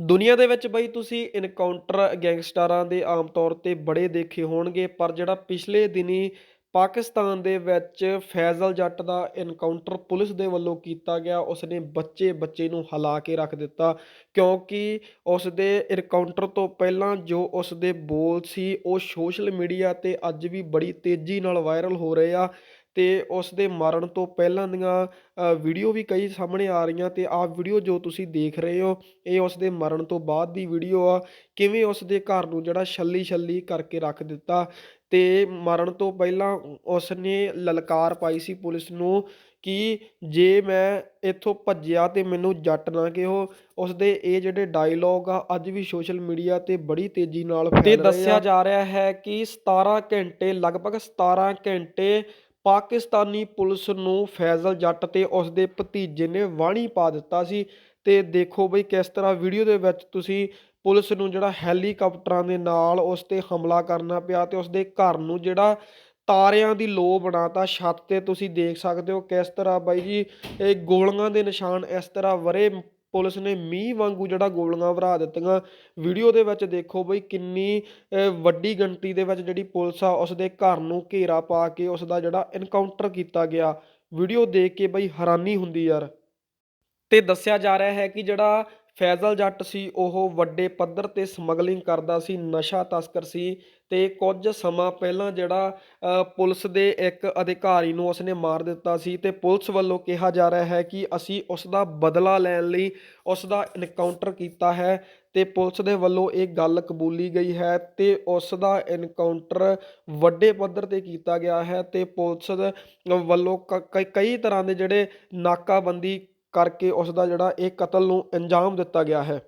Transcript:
ਦੁਨੀਆ ਦੇ ਵਿੱਚ ਬਈ ਤੁਸੀਂ ਇਨਕਾਊਂਟਰ ਗੈਂਗਸਟਰਾਂ ਦੇ ਆਮ ਤੌਰ ਤੇ ਬੜੇ ਦੇਖੇ ਹੋਣਗੇ, ਪਰ ਜਿਹੜਾ ਪਿਛਲੇ ਦਿਨੀ ਪਾਕਿਸਤਾਨ ਦੇ ਵਿੱਚ ਫੈਜ਼ਲ ਜੱਟ ਦਾ ਇਨਕਾਊਂਟਰ ਪੁਲਿਸ ਦੇ ਵੱਲੋਂ ਕੀਤਾ ਗਿਆ, ਉਸਨੇ ਬੱਚੇ ਬੱਚੇ ਨੂੰ ਹਿਲਾ ਕੇ ਰੱਖ ਦਿੱਤਾ, ਕਿਉਂਕਿ ਉਸ ਦੇ ਇਨਕਾਊਂਟਰ ਤੋਂ ਪਹਿਲਾਂ ਜੋ ਉਸ ਦੇ ਬੋਲ ਸੀ, ਉਹ ਸੋਸ਼ਲ ਮੀਡੀਆ ਤੇ ਅੱਜ ਵੀ ਬੜੀ ਤੇਜ਼ੀ ਨਾਲ ਵਾਇਰਲ ਹੋ ਰਹੇ ਆ। ਤੇ ਉਸ ਦੇ ਮਰਨ ਤੋਂ ਪਹਿਲਾਂ ਦੀਆਂ ਵੀਡੀਓ ਵੀ ਕਈ ਸਾਹਮਣੇ ਆ ਰਹੀਆਂ ਤੇ ਆਹ ਵੀਡੀਓ ਜੋ ਤੁਸੀਂ ਦੇਖ ਰਹੇ ਹੋ ਇਹ ਉਸ ਦੇ ਮਰਨ ਤੋਂ ਬਾਅਦ ਦੀ ਵੀਡੀਓ ਆ। ਕਿਵੇਂ ਉਸ ਦੇ ਘਰ ਨੂੰ ਜਿਹੜਾ ਛੱਲੀ ਛੱਲੀ ਕਰਕੇ ਰੱਖ ਦਿੱਤਾ ਤੇ ਮਰਨ ਤੋਂ ਪਹਿਲਾਂ ਉਸ ਨੇ ਲਲਕਾਰ ਪਾਈ ਸੀ ਪੁਲਿਸ ਨੂੰ ਕਿ ਜੇ ਮੈਂ ਇੱਥੋਂ ਭੱਜਿਆ ਤੇ ਮੈਨੂੰ ਜੱਟ ਨਾ ਕਿਹੋ। ਉਸ ਦੇ ਇਹ ਜਿਹੜੇ ਡਾਇਲੌਗ ਆ ਅੱਜ ਵੀ ਸੋਸ਼ਲ ਮੀਡੀਆ ਤੇ ਬੜੀ ਤੇਜ਼ੀ ਨਾਲ ਫੈਲ ਰਹੇ ਆ। ਤੇ ਦੱਸਿਆ ਜਾ ਰਿਹਾ ਹੈ ਕਿ 17 ਘੰਟੇ ਲਗਭਗ 17 ਘੰਟੇ ਪਾਕਿਸਤਾਨੀ ਪੁਲਿਸ ਨੂੰ ਫੈਜ਼ਲ ਜੱਟ ਤੇ ਉਸ ਦੇ ਭਤੀਜੇ ਨੇ ਵਾਣੀ ਪਾ ਦਿੱਤਾ ਸੀ। ਤੇ ਦੇਖੋ ਬਈ ਕਿਸ ਤਰ੍ਹਾਂ ਵੀਡੀਓ ਦੇ ਵਿੱਚ ਤੁਸੀਂ ਪੁਲਿਸ ਨੂੰ ਜਿਹੜਾ ਹੈਲੀਕਾਪਟਰਾਂ ਦੇ ਨਾਲ ਉਸ ਤੇ ਹਮਲਾ ਕਰਨਾ ਪਿਆ ਤੇ ਉਸ ਦੇ ਘਰ ਨੂੰ ਜਿਹੜਾ ਤਾਰਿਆਂ ਦੀ ਲੋ ਬਣਾਤਾ, ਛੱਤ ਤੇ ਤੁਸੀਂ ਦੇਖ ਸਕਦੇ ਹੋ ਕਿਸ ਤਰ੍ਹਾਂ ਬਾਈ ਜੀ ਇਹ ਗੋਲੀਆਂ ਦੇ ਨਿਸ਼ਾਨ ਇਸ ਤਰ੍ਹਾਂ ਵਰੇ ਪੁਲਿਸ ਨੇ ਮੀਂਹ ਵਾਂਗੂ ਜਿਹੜਾ ਗੋਲੀਆਂ ਵਰਾ ਦਿੱਤੀਆਂ। ਵੀਡੀਓ ਦੇ ਵਿੱਚ ਦੇਖੋ ਬਈ ਕਿੰਨੀ ਵੱਡੀ ਗਿਣਤੀ ਦੇ ਵਿੱਚ ਜਿਹੜੀ ਪੁਲਿਸ ਆ ਉਸ ਦੇ ਘਰ ਨੂੰ ਘੇਰਾ ਪਾ ਕੇ ਉਸ ਦਾ ਜਿਹੜਾ ਇਨਕਾਊਂਟਰ ਕੀਤਾ ਗਿਆ। ਵੀਡੀਓ ਦੇਖ ਕੇ ਬਈ ਹੈਰਾਨੀ ਹੁੰਦੀ ਯਾਰ। ਤੇ ਦੱਸਿਆ ਜਾ ਰਿਹਾ ਹੈ ਕਿ ਜਿਹੜਾ ਫੈਜ਼ਲ ਜੱਟ ਸੀ, ਉਹ ਵੱਡੇ ਪੱਧਰ ਤੇ ਸਮਗਲਿੰਗ ਕਰਦਾ ਸੀ, ਨਸ਼ਾ ਤਸਕਰ ਸੀ ਤੇ ਕੁਝ ਸਮਾਂ ਪਹਿਲਾਂ ਜਿਹੜਾ ਪੁਲਿਸ ਦੇ ਇੱਕ ਅਧਿਕਾਰੀ ਨੂੰ ਉਸਨੇ ਮਾਰ ਦਿੱਤਾ ਸੀ ਤੇ ਪੁਲਿਸ ਵੱਲੋਂ ਕਿਹਾ ਜਾ ਰਿਹਾ ਹੈ ਕਿ ਅਸੀਂ ਉਸ ਦਾ ਬਦਲਾ ਲੈਣ ਲਈ ਉਸ ਦਾ ਇਨਕਾਊਂਟਰ ਕੀਤਾ ਹੈ ਤੇ ਪੁਲਿਸ ਦੇ ਵੱਲੋਂ ਇਹ ਗੱਲ ਕਬੂਲੀ ਗਈ ਹੈ ਤੇ ਉਸ ਦਾ ਇਨਕਾਊਂਟਰ ਵੱਡੇ ਪੱਧਰ ਤੇ ਕੀਤਾ ਗਿਆ ਹੈ ਤੇ ਪੁਲਿਸ ਵੱਲੋਂ ਕ- ਕਈ ਤਰ੍ਹਾਂ ਦੇ ਜਿਹੜੇ ਨਾਕਾਬੰਦੀ ਕਰਕੇ ਉਸ ਦਾ ਜਿਹੜਾ ਇਹ ਕਤਲ ਨੂੰ ਅੰਜਾਮ ਦਿੱਤਾ ਗਿਆ ਹੈ।